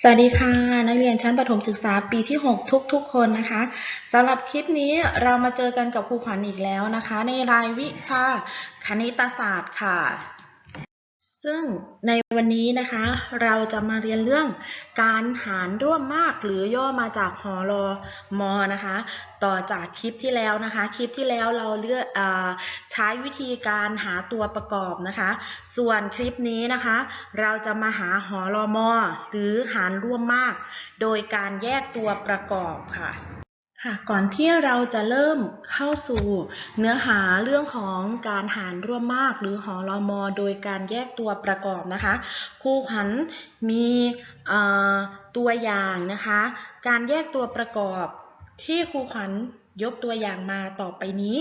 สวัสดีค่ะ นักเรียนชั้นประถมศึกษาปีที่ 6 ทุกๆ คนนะคะสำหรับคลิปนี้เรามาเจอกันกับครูขวัญอีกแล้วนะคะ ในรายวิชาคณิตศาสตร์ค่ะ ซึ่งในวันนี้นะคะเราจะมาเรียนเรื่องการหารร่วมมากหรือย่อมาจากหอรอมอนะคะ ต่อจากคลิปที่แล้วนะคะ คลิปที่แล้วเราเลือกอใช้วิธีการหาตัวประกอบนะคะ ส่วนคลิปนี้นะคะ เราจะมาหาหอรอมอหรือหารร่วมมาก โดยการแยกตัวประกอบค่ะ ค่ะก่อนที่เราจะเริ่มเข้าสู่เนื้อหาเรื่องของการหารร่วมมากหรือหอรอมอโดยการแยกตัวประกอบนะคะครูขวัญมีตัวอย่างนะคะ การแยกตัวประกอบที่ครูขวัญยกตัวอย่างมาต่อไปนี้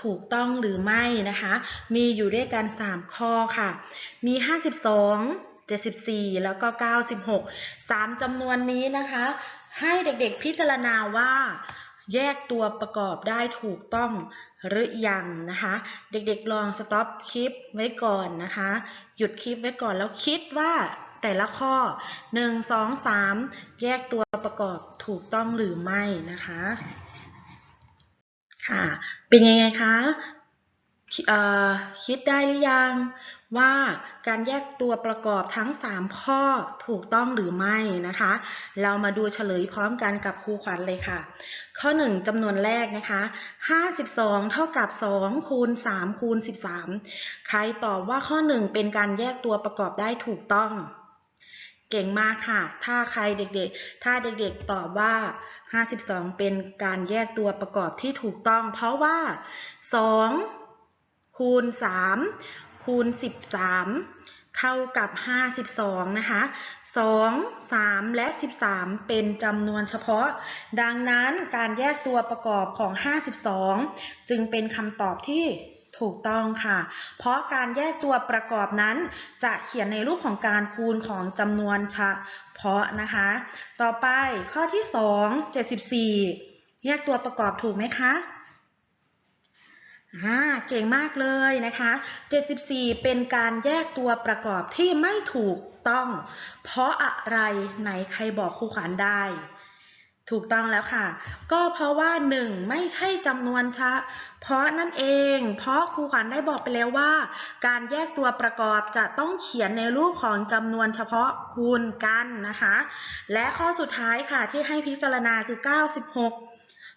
ถูกต้องหรือไม่นะคะ มีอยู่ด้วยกัน 3 ข้อค่ะ มี 52 74 แล้วก็ 96 3จำนวนนี้นะคะ ให้เด็กๆพิจารณาว่าแยกตัวประกอบได้ถูกต้องหรือยังนะคะ เด็กๆลองสต็อปคลิปไว้ก่อนนะคะ หยุดคลิปไว้ก่อนแล้วคิดว่าแต่ละข้อ 1 2 3 แยกตัวประกอบถูกต้องหรือไม่นะคะ ค่ะ เป็นยังไงคะ คิดได้หรือยังว่าการแยกตัวประกอบทั้ง 3 ข้อถูกต้องหรือไม่นะคะ เรามาดูเฉลยพร้อมกันกับครูขวัญเลยค่ะ ข้อ 1จำนวนแรกนะคะ 52 เท่ากับ 2 คูณ 3 คูณ 13 ใครตอบว่าข้อ 1 เป็นการแยกตัวประกอบได้ถูกต้อง เก่งมากค่ะ ถ้าใครเด็กๆ ถ้าเด็กๆตอบว่า 52 เป็นการแยกตัวประกอบที่ถูกต้อง เพราะว่า 2 คูณ 3 คูณ 13 เท่ากับ 52 นะคะ 2 3 และ 13 เป็นจำนวนเฉพาะ ดังนั้นการแยกตัวประกอบของ 52 จึงเป็นคำตอบที่ถูกต้องค่ะ เพราะการแยกตัวประกอบนั้น จะเขียนในรูปของการคูณของจำนวนเฉพาะนะคะ ต่อไปข้อที่ 2 74 แยกตัวประกอบถูกไหมคะ อ่าเก่งมากเลยนะคะ 74 เป็นการแยกตัวประกอบที่ไม่ถูกต้อง เพราะอะไรไหนใครบอกครูขวัญได้ ถูกต้องแล้วค่ะ ก็เพราะว่า 1 ไม่ใช่จำนวนเฉเพราะนั่นเอง เพราะครูขวัญได้บอกไปแล้วว่า การแยกตัวประกอบจะต้องเขียนในรูปของจำนวนเฉพาะคูณกันนะคะ และข้อสุดท้ายค่ะที่ให้พิจารณาคือ 96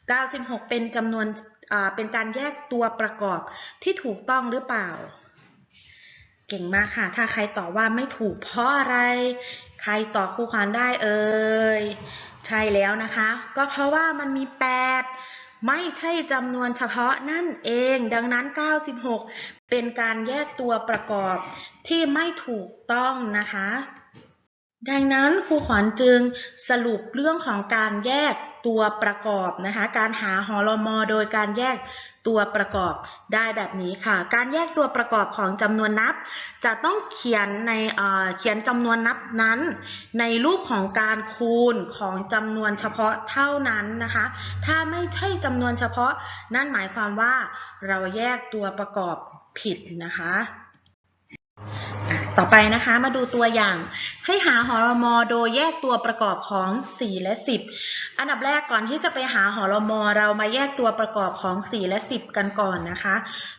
96 เป็นจำนวน เป็นการแยกตัวประกอบที่ถูกต้องหรือเปล่า เก่งมากค่ะ ถ้าใครตอบว่าไม่ถูกเพราะอะไร ใครตอบครูขวัญได้เอ่ย ใช่แล้วนะคะ ก็เพราะว่ามันมี 8 ไม่ใช่จำนวนเฉพาะนั่นเอง ดังนั้น 96 เป็นการแยกตัวประกอบที่ไม่ถูกต้องนะคะ ดังนั้นครูขวัญจึงสรุปเรื่องของการแยกตัวประกอบนะคะ การหาหอรมอโดยการแยกตัวประกอบได้แบบนี้ค่ะ การแยกตัวประกอบของจำนวนนับ จะต้องเขียนในเขียนจำนวนนับนั้น ในรูปของการคูณของจำนวนเฉพาะเท่านั้นนะคะ ถ้าไม่ใช่จำนวนเฉพาะ นั่นหมายความว่าเราแยกตัวประกอบผิดนะคะ ไปนะคะมาดูตัวอย่าง ให้หาหอรมอโดยแยกตัวประกอบของ 4 และ 10 อันดับแรกก่อนที่จะไปหาหอรมอเรามาแยกตัวประกอบของ 4 และ 10 กันก่อนนะคะ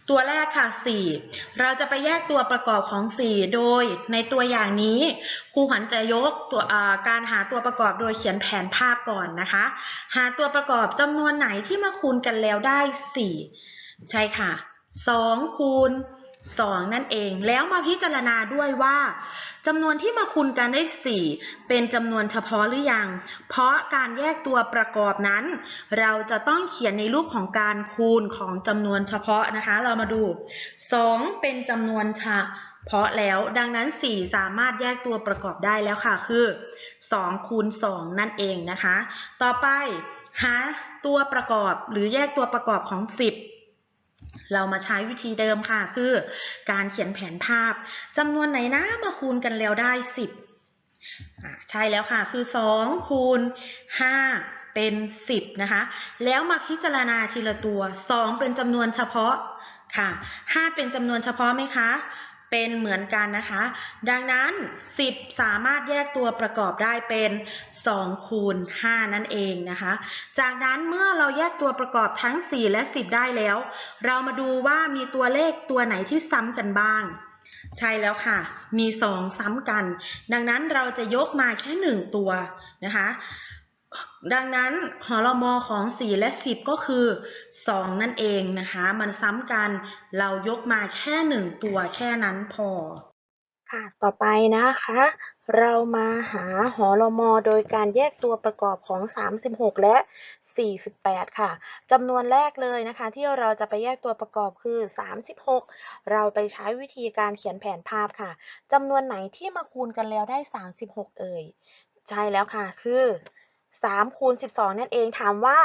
ตัวแรกค่ะ 4 เราจะไปแยกตัวประกอบของ 4 โดยในตัวอย่างนี้ครูขวัญจะยกตัวการหาตัวประกอบโดยเขียนแผนภาพก่อนนะคะ หาตัวประกอบจำนวนไหนที่มาคูณกันแล้วได้ 4 ใช่ค่ะ2คูณ 2 นั่นเอง แล้วมาพิจารณาด้วยว่าจำนวนที่มาคูณกันได้ 4 เป็นจำนวนเฉพาะหรือยัง เพราะการแยกตัวประกอบนั้น เราจะต้องเขียนในรูปของการคูณของจำนวนเฉพาะนะคะ เรามาดู 2 เป็นจำนวนเฉพาะแล้วดังนั้น 4 สามารถแยกตัวประกอบได้แล้วค่ะ คือ2คูณ2นั่นเองนะคะ ต่อไปหาตัวประกอบหรือแยกตัวประกอบของ 10 เรามาใช้วิธีเดิมค่ะ คือการเขียนแผนภาพจำนวนไหนนะมาคูณกันแล้วได้ 10 ใช่แล้วค่ะ คือ 2 คูณ 5 เป็น 10 นะคะ แล้วมาพิจารณาทีละตัว 2 เป็นจำนวนเฉพาะค่ะ 5 เป็นจำนวนเฉพาะไหมคะ เป็นเหมือนกันนะคะ ดังนั้น 10 สามารถแยกตัวประกอบได้เป็น 2 คูณ 5 นั่นเองนะคะ จากนั้นเมื่อเราแยกตัวประกอบทั้ง 4 และ 10 ได้แล้ว เรามาดูว่ามีตัวเลขตัวไหนที่ซ้ำกันบ้าง ใช่แล้วค่ะ มี 2 ซ้ำกัน ดังนั้นเราจะยกมาแค่ 1 ตัวนะคะ ดังนั้นหอรมอของ 4 และ 10 ก็คือ 2 นั่นเองนะคะ มันซ้ำกันเรายกมาแค่ 1 ตัวแค่นั้นพอ ค่ะ ต่อไปนะคะ เรามาหาหอรมอโดยการแยกตัวประกอบของ 36 และ 48 ค่ะจำนวนแรกเลยนะคะ ที่เราจะไปแยกตัวประกอบคือ 36 เราไปใช้วิธีการเขียนแผนภาพค่ะจำนวนไหนที่มาคูณกันแล้วได้ 36 เอ่ย ใช่แล้วค่ะ คือ 3คูณ12 นั่นเองถามว่า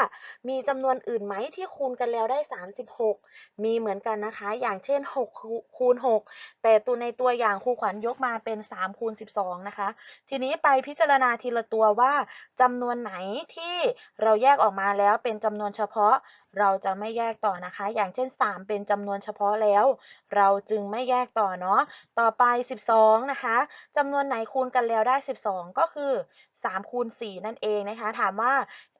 มีจำนวนอื่นไหมที่คูณกันแล้วได้ 36 มีเหมือนกันนะคะ อย่างเช่น 6 คูณ 6 แต่ตัวในตัวอย่างครูขวัญยกมาเป็น 3 คูณ 12 นะคะ ทีนี้ไปพิจารณาทีละตัวว่าจำนวนไหนที่เราแยกออกมาแล้วเป็นจำนวนเฉพาะเราจะไม่แยกต่อนะคะ อย่างเช่น 3 เป็นจำนวนเฉพาะแล้ว เราจึงไม่แยกต่อเนาะต่อไป 12 นะคะจำนวนไหนคูณกันแล้วได้ 12 ก็คือ3คูณ4นั่นเองนะคะ ถามว่า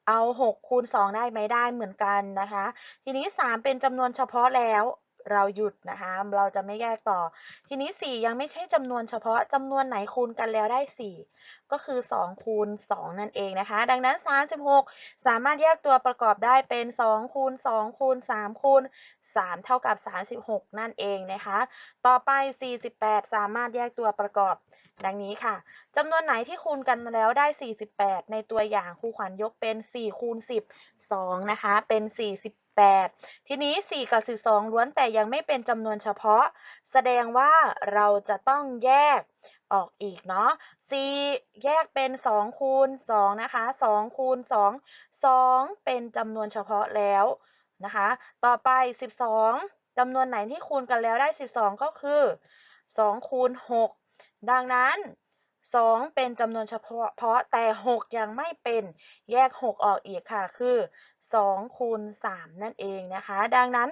เอา6คูณ2ได้ไหมได้เหมือนกันนะคะ ทีนี้ 3 เป็นจำนวนเฉพาะแล้วเราหยุดนะคะ เราจะไม่แยกต่อ ทีนี้ 4 ยังไม่ใช่จำนวนเฉพาะจำนวนไหนคูณกันแล้วได้ 4 ก็คือ 2 คูณ 2 นั่นเองนะคะ ดังนั้น 36 สามารถแยกตัวประกอบได้เป็น 2 คูณ 2 คูณ 3 คูณ 3 เท่ากับ 36 นั่นเองนะคะ ต่อไป 48 สามารถแยกตัวประกอบ ดังนี้ค่ะจำนวนไหนที่คูณกันมาแล้วได้ 48 ในตัวอย่างครูขวัญยกเป็น 4 คูณ 10 2 นะคะ เป็น 48 ทีนี้ 4 กับ 12 ล้วนแต่ยังไม่เป็นจำนวนเฉพาะ แสดงว่าเราจะต้องแยกออกอีกเนาะ4แยกเป็น 2 คูณ 2 นะคะ 2 คูณ 2 2 เป็นจำนวนเฉพาะแล้วนะคะ ต่อไป 12จำนวนไหนที่คูณกันแล้วได้ 12 ก็คือ 2 คูณ 6 ดังนั้น 2 เป็นจำนวนเฉพาะเพราะแต่ 6 ยังไม่เป็นแยก 6 ออกอีกค่ะ คือ 2 คูณ 3 นั่นเองนะคะ ดังนั้น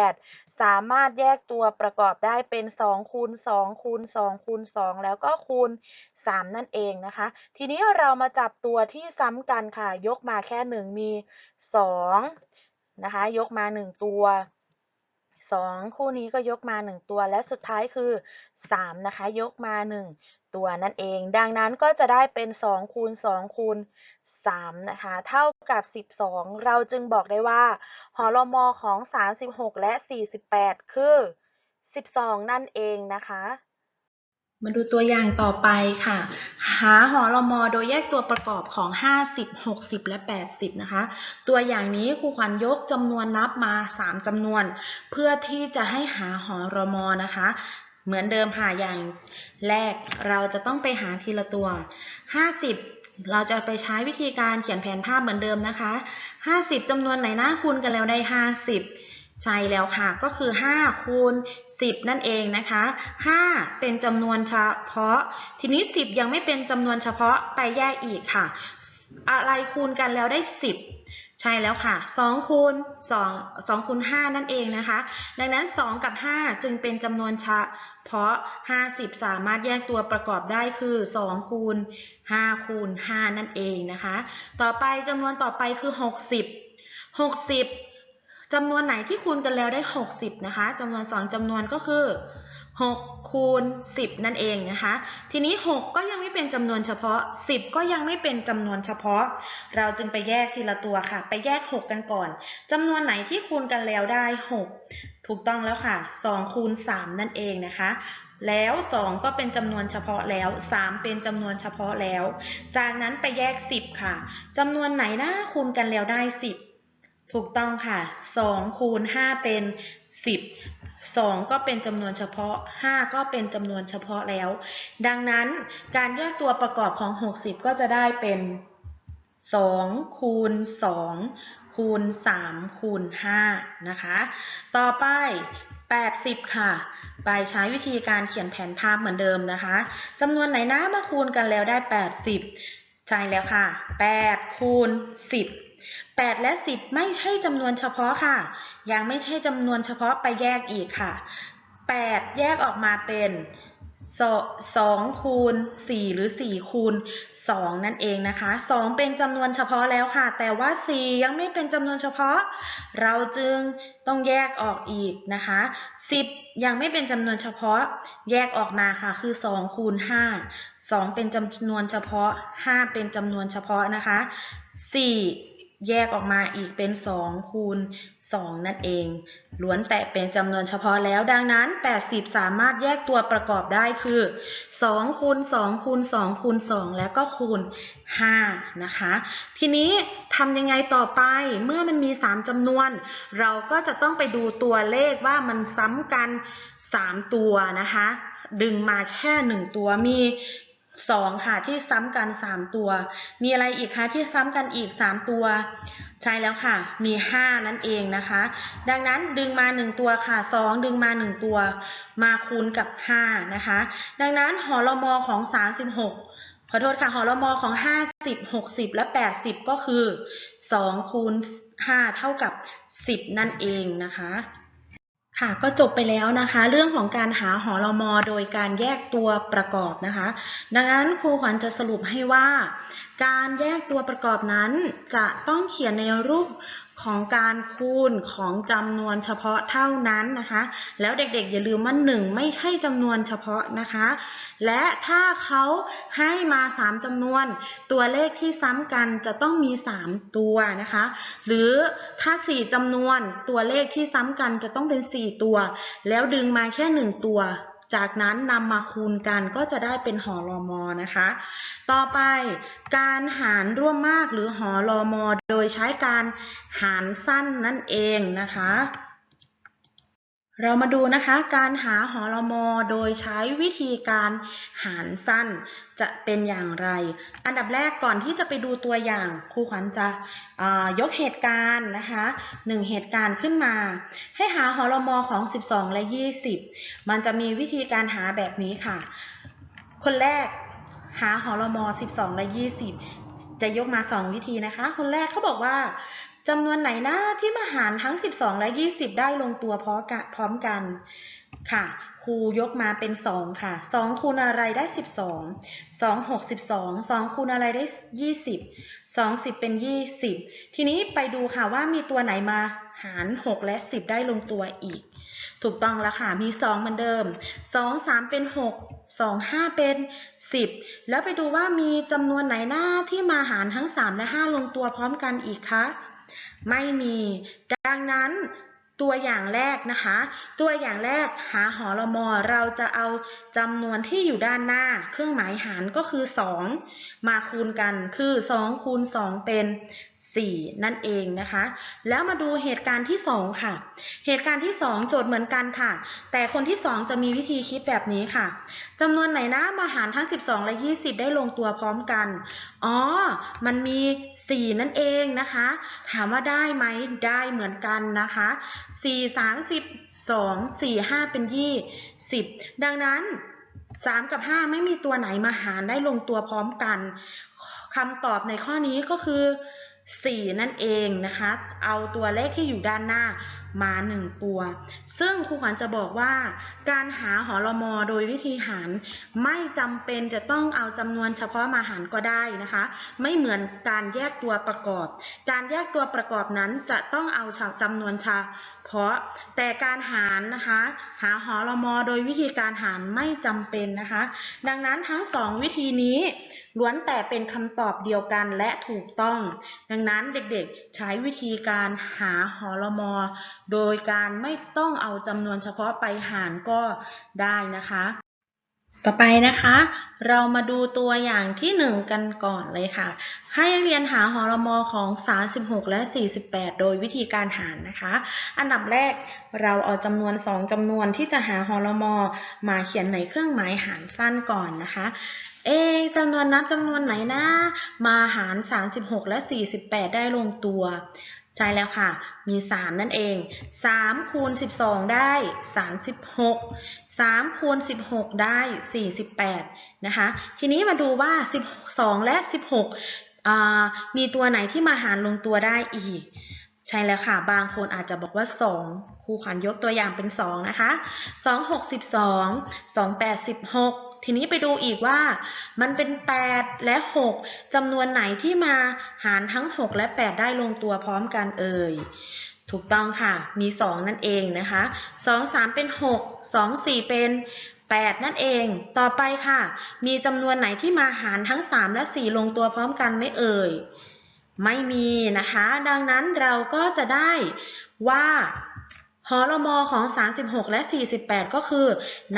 48 สามารถแยกตัวประกอบได้เป็น 2 คูณ 2 คูณ 2 คูณ 2 แล้วก็คูณ 3 นั่นเองนะคะ ทีนี้เรามาจับตัวที่ซ้ำกันค่ะ ยกมาแค่ 1 มี 2 นะคะ ยกมา 1 ตัว 2 คู่นี้ก็ยกมา 1 ตัว และสุดท้ายคือ 3 นะคะ ยกมา 1 ตัวนั่นเอง ดังนั้นก็จะได้เป็น 2 คูณ 2 คูณ 3 นะคะ เท่ากับ 12 เราจึงบอกได้ว่า หอลมอของ 36 และ 48 คือ 12 นั่นเองนะคะ มาดูตัวอย่างต่อไปค่ะ หาหอรมอโดยแยกตัวประกอบของ 50 60 และ 80 นะคะ ตัวอย่างนี้ครูขวัญยกจำนวนนับมา 3จำนวน เพื่อที่จะให้หาหอรมอนะคะ เหมือนเดิมค่ะอย่างแรกเราจะต้องไปหาทีละตัว 50 เราจะไปใช้วิธีการเขียนแผนภาพเหมือนเดิมนะคะ 50จำนวนไหนนะคูณกันแล้วได้ 50 ใช่แล้วค่ะก็คือ 5 คูณ 10 นั่นเองนะคะ 5 เป็นจำนวนเฉพาะ ทีนี้ 10 ยังไม่เป็นจำนวนเฉพาะไปแยกอีกค่ะ อะไรคูณกันแล้วได้ 10 ใช่แล้วค่ะ2คูณ2 2คูณ5นั่นเองนะคะ ดังนั้น 2 กับ 5 จึงเป็นจำนวนเฉพาะ 50 สามารถแยกตัวประกอบได้คือ 2 คูณ 5 คูณ 5 นั่นเองนะคะ ต่อไปจำนวนต่อไปคือ 60 60 จำนวนไหนที่คูณกันแล้วได้ 60 นะคะจำนวน 2จำนวนก็คือ 6 คูณ 10 นั่นเองนะคะ ทีนี้ 6 ก็ยังไม่เป็นจำนวนเฉพาะ 10 ก็ยังไม่เป็นจำนวนเฉพาะ เราจึงไปแยกทีละตัวค่ะ ไปแยก 6 กันก่อนจำนวนไหนที่คูณกันแล้วได้ 6 ถูกต้องแล้วค่ะ 2 คูณ 3 นั่นเองนะคะแล้ว 2 ก็เป็นจำนวนเฉพาะแล้ว 3 เป็นจำนวนเฉพาะแล้ว จากนั้นไปแยก 10 ค่ะจำนวนไหนนะคูณกันแล้วได้ 10 ถูกต้องค่ะ2คูณ5เป็น 10 2 ก็เป็นจำนวนเฉพาะ 5 ก็เป็นจำนวนเฉพาะแล้ว ดังนั้นการแยกตัวประกอบของ 60 ก็จะได้เป็น2คูณ2คูณ3คูณ5นะคะ ต่อไป 80 ค่ะ ไปใช้วิธีการเขียนแผนภาพเหมือนเดิมนะคะจำนวนไหนนะมาคูณกันแล้วได้ 80 ใช่แล้วค่ะ 8 คูณ 10 8 และ 10 ไม่ใช่จำนวนเฉพาะค่ะ ยังไม่ใช่จำนวนเฉพาะไปแยกอีกค่ะ 8 แยกออกมาเป็นสองคูณ4หรือ 4 คูณ 2 นั่นเองนะคะ 2 เป็นจำนวนเฉพาะแล้วค่ะ แต่ว่า 4 ยังไม่เป็นจำนวนเฉพาะ เราจึงต้องแยกออกอีกนะคะ 10 ยังไม่เป็นจำนวนเฉพาะ แยกออกมาค่ะ คือ 2 คูณ 5 2 เป็นจำนวนเฉพาะ 5 เป็นจำนวนเฉพาะนะคะ 4 แยกออกมาอีกเป็น 2 คูณ 2 นั่นเอง ล้วนแต่เป็นจำนวนเฉพาะแล้ว ดังนั้น 80 สามารถแยกตัวประกอบได้คือ 2 คูณ 2 คูณ 2 คูณ 2 แล้วก็คูณ 5 นะคะ ทีนี้ทำยังไงต่อไป เมื่อมันมี 3จำนวน เราก็จะต้องไปดูตัวเลขว่ามันซ้ำกัน 3 ตัวนะคะ ดึงมาแค่ 1 ตัวมี 2ค่ะที่ซ้ำกัน3ตัว มีอะไรอีกคะที่ซ้ำกันอีก3ตัว ใช่แล้วค่ะ มี5นั่นเองนะคะ ดังนั้นดึงมา1ตัวค่ะ2ดึงมา1ตัว มาคูณกับ5นะคะ ดังนั้นหอลมอของ36ขอโทษค่ะหอลมอของ50 60และ80ก็คือ2คูณ5เท่ากับ10นั่นเองนะคะ ค่ะก็จบไปแล้วนะคะ เรื่องของการหาหอรมอโดยการแยกตัวประกอบนะคะ ดังนั้นครูขวัญจะสรุปให้ว่า การแยกตัวประกอบนั้นจะต้องเขียนในรูปของการคูณของจำนวนเฉพาะเท่านั้นนะคะ แล้วเด็กๆ อย่าลืมว่าหนึ่งไม่ใช่จำนวนเฉพาะนะคะ และถ้าเขาให้มา 3จำนวน ตัวเลขที่ซ้ำกันจะต้องมี 3 ตัวนะคะ หรือถ้า 4จำนวน ตัวเลขที่ซ้ำกันจะต้องเป็น 4 ตัว แล้วดึงมาแค่ 1 ตัว จากนั้นนำมาคูณกันก็จะได้เป็นหอรอมอนะคะ ต่อไปการหารร่วมมากหรือหอรอมอโดยใช้การหารสั้นนั่นเองนะคะ เรามาดูนะคะการหาหอรมอโดยใช้วิธีการหารสั้นจะเป็นอย่างไร อันดับแรกก่อนที่จะไปดูตัวอย่างครูขวัญจะยกเหตุการณ์นะคะหนึ่งเหตุการณ์ขึ้นมา ให้หาหอรมอของ 12 และ 20 มันจะมีวิธีการหาแบบนี้ค่ะ คนแรกหาหอรมอ 12 และ 20 จะยกมา 2 วิธีนะคะ คนแรกเขาบอกว่า จำนวนไหนนะที่มาหารทั้ง 12 และ 20 ได้ลงตัวพร้อมกันพรอมกันค่ะครูยกมาเป็น 2 ค่ะ 2 คูณอะไรได้ 12 2 6 12 2 คูณอะไรได้ 20 2 10 เป็น 20 ทีนี้ไปดูค่ะว่ามีตัวไหนมาหาร 6 และ 10 ได้ลงตัวอีก ถูกต้องแล้วค่ะ มี 2 เหมือนเดิม 2 3 เป็น 6 2 5 เป็น 10 แล้วไปดูว่ามีจำนวนไหนหน้าที่มาหารทั้ง 3 และ 5 ลงตัวพร้อมกันอีกคะ ไม่มี ดังนั้นตัวอย่างแรกนะคะ ตัวอย่างแรกหาหอรมอเราจะเอาจำนวนที่อยู่ด้านหน้า เครื่องหมายหารก็คือ 2 มาคูณกันคือ2คูณ2เป็น 4 นั่นเองนะคะ แล้วมาดูเหตุการณ์ที่ 2 ค่ะ เหตุการณ์ที่ 2 โจทย์เหมือนกันค่ะ แต่คนที่ 2 จะมีวิธีคิดแบบนี้ค่ะจำนวนไหนนะมาหารทั้ง 12 และ 20 ได้ลงตัวพร้อมกัน อ๋อ มันมี 4 นั่นเองนะคะ ถามว่าได้ไหมได้เหมือนกันนะคะ 4 30 2 4 5 เป็น 20 ดังนั้น 3 กับ 5 ไม่มีตัวไหนมาหารได้ลงตัวพร้อมกันคำตอบในข้อนี้ก็คือ 4 นั่นเองนะคะ เอาตัวเลขที่อยู่ด้านหน้ามา 1 ตัว ซึ่งครูขวัญจะบอกว่า การหาหอรมอโดยวิธีหารไม่จำเป็นจะต้องเอาจำนวนเฉพาะมาหารก็ได้นะคะ ไม่เหมือนการแยกตัวประกอบ การแยกตัวประกอบนั้นจะต้องเอาจำนวนเฉพาะ แต่การหารนะคะ หาหอรมอโดยวิธีการหารไม่จำเป็นนะคะ ดังนั้นทั้งสองวิธีนี้ ล้วนแต่เป็นคำตอบเดียวกันและถูกต้อง ดังนั้นเด็กๆ ใช้วิธีการหาหอรมอ โดยการไม่ต้องเอาจำนวนเฉพาะไปหารก็ได้นะคะ ต่อไปนะคะ เรามาดูตัวอย่างที่ 1 กันก่อนเลยค่ะ ให้เรียนหาหอรมอของ 36 และ 48 โดยวิธีการหารนะคะ อันดับแรกเราเอาจำนวน 2จำนวนที่จะหาหอรมอ มาเขียนในเครื่องหมายหารสั้นก่อนนะคะ เอะจำนวนนับจำนวนไหนนะ มาหาร 36 และ 48 ได้ลงตัว ใช่แล้วค่ะ มี 3 นั่นเอง 3 คูณ 12 ได้ 36 3 คูณ 16 ได้ 48 นะคะ ทีนี้มาดูว่า 12 และ 16 มีตัวไหนที่มาหารลงตัวได้อีก ใช่แล้วค่ะ บางคนอาจจะบอกว่า 2 ครูขวัญยกตัวอย่างเป็น 2 นะคะ 2 6 12 2 8 16 ทีนี้ไปดูอีกว่ามันเป็น 8 และ 6จำนวนไหนที่มาหารทั้ง 6 และ 8 ได้ลงตัวพร้อมกันเอ่ย ถูกต้องค่ะ มี 2 นั่นเองนะคะ 2 3 เป็น 6 2 4 เป็น 8 นั่นเอง ต่อไปค่ะ มีจำนวนไหนที่มาหารทั้ง 3 และ 4 ลงตัวพร้อมกันไม่เอ่ย ไม่มีนะคะ ดังนั้นเราก็จะได้ว่า หอลมอของ 36 และ 48 ก็คือ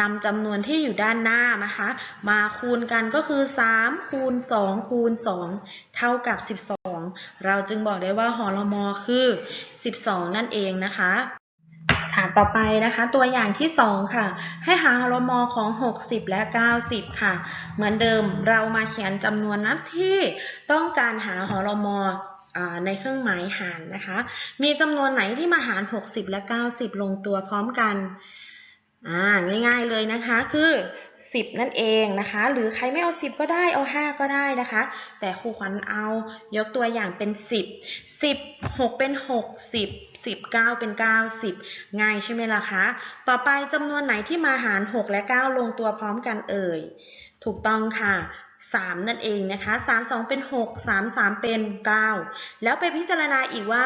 นำจำนวนที่อยู่ด้านหน้านะคะ มาคูณกันก็คือ 3 คูณ 2 คูณ 2 เท่ากับ 12 เราจึงบอกได้ว่าหอลมอคือ 12 นั่นเองนะคะค่ะต่อไปนะคะ ตัวอย่างที่ 2 ค่ะ ให้หาหอลมอของ 60 และ 90 ค่ะ เหมือนเดิมเรามาเขียนจำนวนนับที่ต้องการหาหอลมอ ในเครื่องหมายหารนะคะ มีจำนวนไหนที่มาหาร 60 และ 90 ลงตัวพร้อมกันง่ายๆเลยนะคะคือ 10 นั่นเองนะคะ หรือใครไม่เอา 10 ก็ได้เอา 5 ก็ได้นะคะ แต่ครูขวัญเอายกตัวอย่างเป็น 10 10 6 เป็น 60 10 9เป็น 90 ง่ายใช่ไหมล่ะคะ ต่อไปจำนวนไหนที่มาหาร 6 และ 9 ลงตัวพร้อมกันเอ่ย ถูกต้องค่ะ 3 นั่นเองนะคะ 3 2 เป็น 6 3 3 เป็น 9 แล้วไปพิจารณาอีกว่า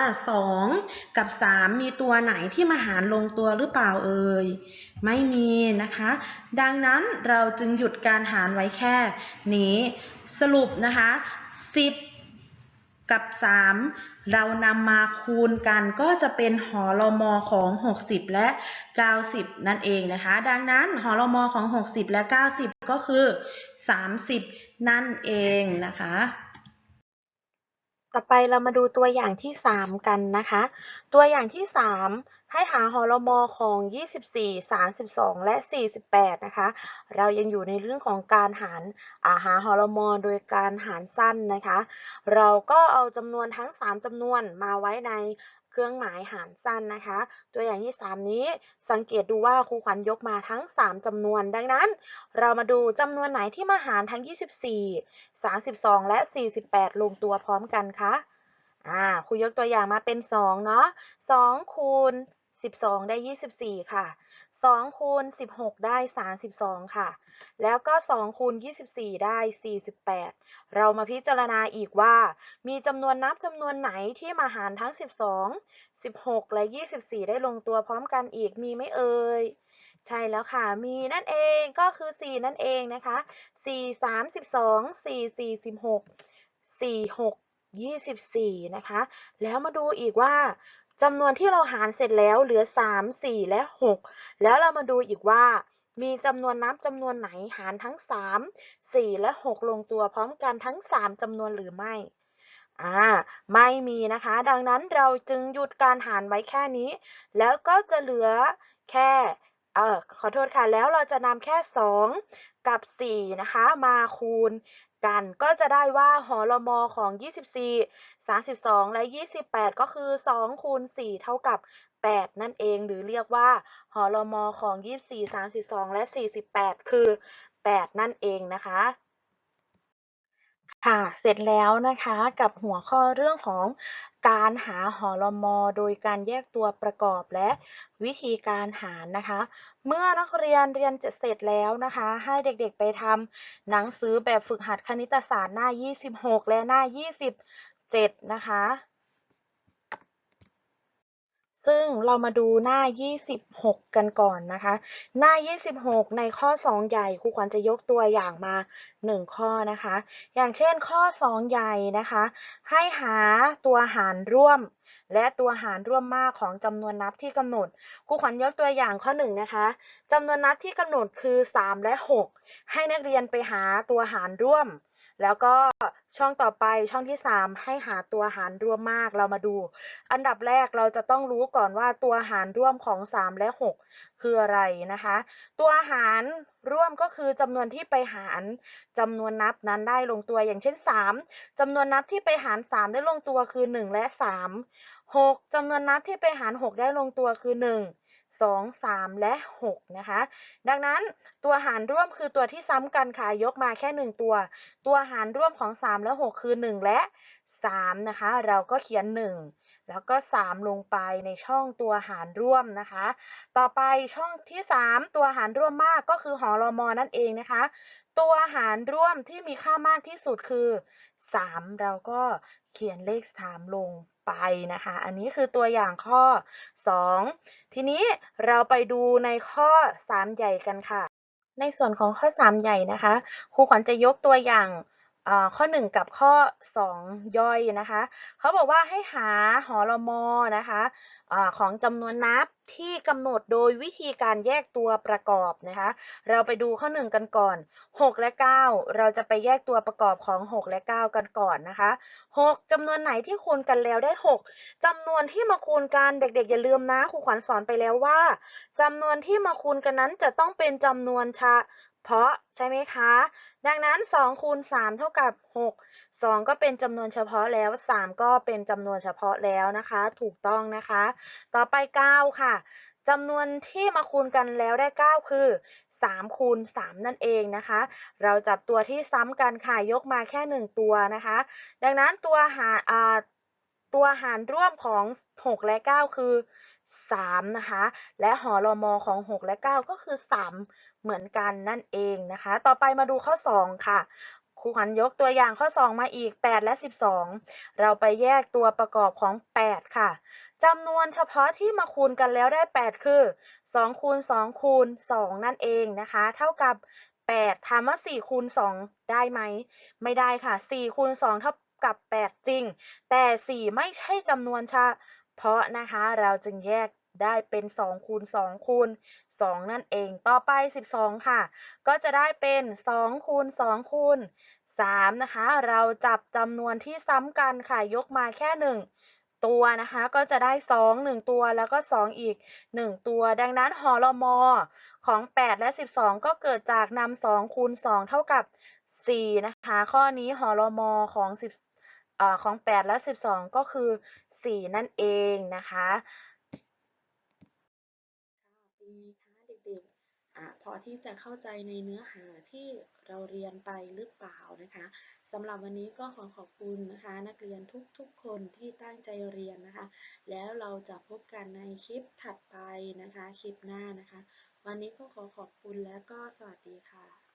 2 กับ 3 มีตัวไหนที่มาหารลงตัวหรือเปล่าเอ่ย ไม่มีนะคะ ดังนั้นเราจึงหยุดการหารไว้แค่นี้ สรุปนะคะ 10 กับ 3 เรานำมาคูณกันก็จะเป็นหอลมอของ 60 และ 90 นั่นเองนะคะ ดังนั้นหอลมอของ 60 และ 90 ก็คือ 30 นั่นเองนะคะ ต่อไปเรามาดูตัวอย่างที่ 3 กันนะคะ ตัวอย่างที่ 3 ให้หาหอลมอของ 24 32 และ 48 นะคะ เรายังอยู่ในเรื่องของการหารอาหาหอลมอโดยการหารสั้นนะคะ เราก็เอาจำนวนทั้ง 3จำนวนมาไว้ใน เครื่องหมายหารสั้นนะคะ ตัวอย่างที่ 3 นี้สังเกตดูว่าครูขวัญยกมาทั้ง 3จำนวน ดังนั้น เรามาดูจำนวนไหนที่มาหารทั้ง 24 32 และ 48 ลงตัวพร้อมกันคะอ่าครูยกตัวอย่างมาเป็น 2 เนาะ2คูณ12 ได้ 24 ค่ะ 2คูณ16 ได้ 32 ค่ะ แล้วก็2คูณ24 ได้ 48 เรามาพิจารณาอีกว่า มีจำนวนนับจำนวนไหนที่มาหารทั้ง 12 16 และ 24 ได้ลงตัวพร้อมกันอีกมีไหมเอ่ยใช่แล้วค่ะ มีนั่นเองก็คือ 4 นั่นเองนะคะ 4 32 4 46 4 6 24 นะคะ แล้วมาดูอีกว่า จำนวนที่เราหารเสร็จแล้วเหลือ 3 4 และ 6 แล้วเรามาดูอีกว่า มีจำนวนนับจำนวนไหนหารทั้ง 3 4 และ 6 ลงตัวพร้อมกันทั้ง 3จำนวนหรือไม่อ่าไม่มีนะคะ ดังนั้นเราจึงหยุดการหารไว้แค่นี้ แล้วก็จะเหลือแค่เออขอโทษค่ะ แล้วเราจะนำแค่ 2 กับ 4 นะคะ มาคูณ กันก็จะได้ว่าหอลมอของ 24 32 และ 28 ก็คือ2คูณ4เท่ากับ 8 นั่นเองหรือเรียกว่าหอลมอของ 24 32 และ 48 คือ 8 นั่นเองนะคะ ค่ะ เสร็จแล้วนะคะกับหัวข้อเรื่องของการหาหอลมอโดยการแยกตัวประกอบและวิธีการหารนะคะ เมื่อนักเรียนเรียนจะเสร็จแล้วนะคะ ให้เด็กๆไปทำหนังสือแบบฝึกหัดคณิตศาสตร์หน้า 26 และหน้า 27 นะคะ ซึ่งเรามาดูหน้า 26 กันก่อนนะคะ หน้า 26 ในข้อ 2 ใหญ่ครูขวัญจะยกตัวอย่างมา 1 ข้อนะคะ อย่างเช่นข้อ 2 ใหญ่นะคะ ให้หาตัวหารร่วม และตัวหารร่วมมากของจำนวนนับที่กำหนดครูขวัญยกตัวอย่างข้อ 1 นะคะจำนวนนับที่กำหนดคือ 3 และ 6 ให้นักเรียนไปหาตัวหารร่วม แล้วก็ช่องต่อไปช่องที่ 3 ให้หาตัวหารร่วมมากเรามาดู อันดับแรกเราจะต้องรู้ก่อนว่าตัวหารร่วมของ 3 และ 6 คืออะไรนะคะ ตัวหารร่วมก็คือจำนวนที่ไปหารจำนวนนับนั้นได้ลงตัวอย่างเช่น 3จำนวนนับที่ไปหาร 3 ได้ลงตัวคือ 1 และ 3 6จำนวนนับที่ไปหาร 6 ได้ลงตัวคือ 1 2 3 และ 6 นะคะ ดังนั้นตัวหารร่วมคือตัวที่ซ้ำกันค่ะ ยกมาแค่ 1 ตัว ตัวหารร่วมของ 3 และ 6 คือ 1 และ 3 นะคะ เราก็เขียน 1 แล้วก็ 3 ลงไปในช่องตัวหารร่วมนะคะ ต่อไปช่องที่ 3 ตัวหารร่วมมากก็คือหอรอมอนั่นเองนะคะ ตัวหารร่วมที่มีค่ามากที่สุดคือ 3 เราก็เขียนเลข 3 ลงไปนะคะ อันนี้คือตัวอย่างข้อ 2 ทีนี้เราไปดูในข้อ 3 ใหญ่กันค่ะ ในส่วนของข้อ 3 ใหญ่นะคะ ครูขวัญจะยกตัวอย่าง ข้อ 1 กับข้อ 2 ย่อยนะคะเขาบอกว่าให้หาหอรมอนะคะอาของจำนวนนับที่กำหนดโดยวิธีการแยกตัวประกอบนะคะ เราไปดูข้อ 1 กันก่อน 6 และ 9 เราจะไปแยกตัวประกอบของ 6 และ 9 กันก่อนนะคะ 6จำนวนไหนที่คูณกันแล้วได้ 6จำนวนที่มาคูณกันเด็กๆ อย่าลืมนะครูขวัญสอนไปแล้วว่าจำนวนที่มาคูณกันนั้นจะต้องเป็นจำนวน เฉพาะใช่ไหมคะ ดังนั้น2คูณ3เท่ากับ 6 2 ก็เป็นจำนวนเฉพาะแล้ว 3 ก็เป็นจำนวนเฉพาะแล้วนะคะ ถูกต้องนะคะ ต่อไป 9 ค่ะจำนวนที่มาคูณกันแล้วได้ 9 คือ 3 คูณ 3 นั่นเองนะคะ เราจับตัวที่ซ้ำกันค่ะ ยกมาแค่ 1 ตัวนะคะ ดังนั้นตัวหาา ตัวหารร่วมของ 6 และ 9 คือ 3 นะคะ และหอรมอของ 6 และ 9 ก็คือ 3 เหมือนกันนั่นเองนะคะ ต่อไปมาดูข้อ 2 ค่ะครูขวัญยกตัวอย่างข้อ 2 มาอีก 8 และ 12 เราไปแยกตัวประกอบของ 8 ค่ะจำนวนเฉพาะที่มาคูณกันแล้วได้ 8 คือ 2 คูณ 2 คูณ 2 นั่นเองนะคะ เท่ากับ 8 ถามว่า 4 คูณ 2 ได้ไหม ไม่ได้ค่ะ 4 คูณ 2 เท่า กับ 8 จริง แต่ 4 ไม่ใช่จำนวนเฉพาะนะคะเราจึงแยกได้เป็น2คูณ2คูณ2นั่นเอง ต่อไป 12 ค่ะ ก็จะได้เป็น2คูณ2คูณ3นะคะ เราจับจำนวนที่ซ้ำกันค่ะ ยกมาแค่ 1 ตัวนะคะ ก็จะได้ 2 1 ตัวแล้วก็ 2 อีก 1 ตัว ดังนั้นหอรมอของ 8 และ 12 ก็เกิดจากนำ2คูณ2เท่ากับ4นะคะ ข้อนี้หอรมอของ10 อของ 8 และ 12 ก็คือ 4 นั่นเองนะคะเป็นไงคะเด็กๆอะพอที่จะเข้าใจในเนื้อหาที่เราเรียนไปหรือเปล่านะคะสำหรับวันนี้ก็ขอขอบคุณนะคะ นักเรียนทุกๆคนที่ตั้งใจเรียนนะคะ แล้วเราจะพบกันในคลิปถัดไปนะคะ คลิปหน้านะคะ วันนี้ก็ขอขอบคุณและก็สวัสดีค่ะ